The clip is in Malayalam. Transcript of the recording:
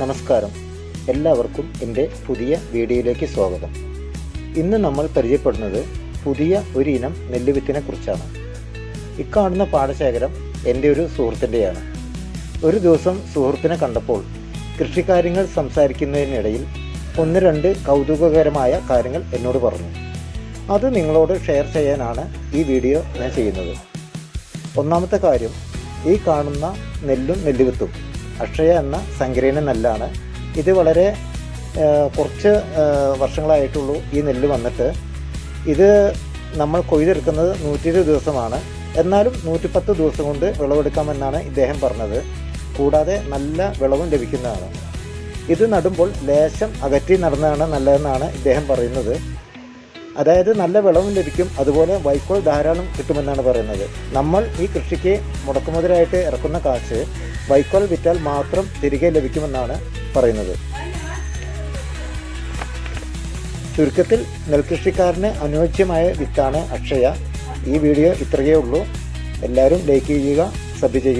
നമസ്കാരം. എല്ലാവർക്കും എന്റെ പുതിയ വീഡിയോയിലേക്ക് സ്വാഗതം. ഇന്ന് നമ്മൾ പരിചയപ്പെടുന്നത് പുതിയ ഒരു ഇനം നെല്ലുവിത്തിനെ കുറിച്ചാണ്. ഇക്കാണുന്ന പാടശേഖരം എന്റെ ഒരു സുഹൃത്തിന്റെയാണ്. ഒരു ദിവസം സുഹൃത്തിനെ കണ്ടപ്പോൾ കൃഷിക്കാര്യങ്ങൾ സംസാരിക്കുന്നതിനിടയിൽ ഒന്ന് രണ്ട് കൗതുകകരമായ കാര്യങ്ങൾ എന്നോട് പറഞ്ഞു. അത് നിങ്ങളോട് ഷെയർ ചെയ്യാനാണ് ഈ വീഡിയോ ഞാൻ ചെയ്യുന്നത്. ഒന്നാമത്തെ കാര്യം ഈ കാണുന്ന നെല്ലും നെല്ലുവിത്തും അക്ഷയ എന്ന സങ്കരീന നെല്ലാണ്. ഇത് വളരെ കുറച്ച് വർഷങ്ങളായിട്ടുള്ളൂ ഈ നെല്ല് വന്നിട്ട്. ഇത് നമ്മൾ കൊയ്തെടുക്കുന്നത് നൂറ്റി ഇരുപത് ദിവസമാണ്. എന്നാലും നൂറ്റിപ്പത്ത് ദിവസം കൊണ്ട് വിളവെടുക്കാമെന്നാണ് ഇദ്ദേഹം പറഞ്ഞത്. കൂടാതെ നല്ല വിളവും ലഭിക്കുന്നതാണ്. ഇത് നടുമ്പോൾ ലേശം അകറ്റി നടന്നതാണ് നല്ലതെന്നാണ് ഇദ്ദേഹം പറയുന്നത്. അതായത് നല്ല വിളവും ലഭിക്കും അതുപോലെ വൈക്കോൽ ധാരാളം കിട്ടുമെന്നാണ് പറയുന്നത്. നമ്മൾ ഈ കൃഷിക്ക് മുടക്കുമുതലായിട്ട് ഇറക്കുന്ന കാശ് വൈക്കോൽ വിറ്റാൽ മാത്രം തിരികെ ലഭിക്കുമെന്നാണ് പറയുന്നത്. ചുരുക്കത്തിൽ നെൽകൃഷിക്കാരന് അനുയോജ്യമായ വിത്താണ് അക്ഷയ. ഈ വീഡിയോ ഇത്രയേ ഉള്ളൂ. എല്ലാവരും ലൈക്ക് ചെയ്യുക സബ് ചെയ്യുക.